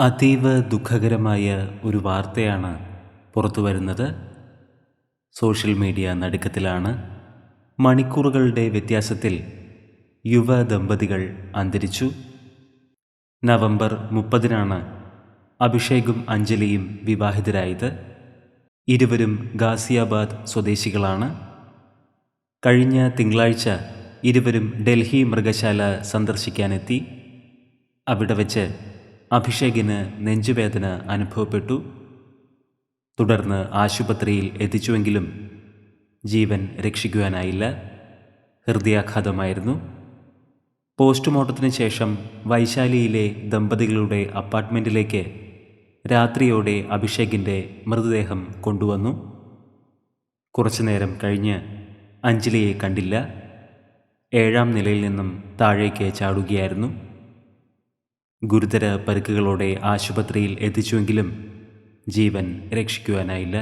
അതീവ ദുഃഖകരമായ ഒരു വാർത്തയാണ് പുറത്തു വരുന്നത്. സോഷ്യൽ മീഡിയ നടുക്കത്തിലാണ് മണിക്കൂറുകളുടെ വ്യത്യാസത്തിൽ യുവ ദമ്പതികൾ അന്തരിച്ചു. നവംബർ മുപ്പതിനാണ് അഭിഷേകും അഞ്ജലിയും വിവാഹിതരായത്. ഇരുവരും ഗാസിയാബാദ് സ്വദേശികളാണ്. കഴിഞ്ഞ തിങ്കളാഴ്ച ഇരുവരും ഡൽഹി മൃഗശാല സന്ദർശിക്കാനെത്തി. അവിടെ വച്ച് അഭിഷേകിന് നെഞ്ചുവേദന അനുഭവപ്പെട്ടു. തുടർന്ന് ആശുപത്രിയിൽ എത്തിച്ചുവെങ്കിലും ജീവൻ രക്ഷിക്കുവാനായില്ല. ഹൃദയാഘാതമായിരുന്നു. പോസ്റ്റ്മോർട്ടത്തിന് ശേഷം വൈശാലിയിലെ ദമ്പതികളുടെ അപ്പാർട്ട്മെന്റിലേക്ക് രാത്രിയോടെ അഭിഷേകിന്റെ മൃതദേഹം കൊണ്ടുവന്നു. കുറച്ചുനേരം കഴിഞ്ഞ് അഞ്ജലിയെ കണ്ടില്ല. ഏഴാം നിലയിൽ നിന്നും താഴേക്ക് ചാടുകയായിരുന്നു. ഗുരുതര പരിക്കുകളോടെ ആശുപത്രിയിൽ എത്തിച്ചുവെങ്കിലും ജീവൻ രക്ഷിക്കുവാനായില്ല.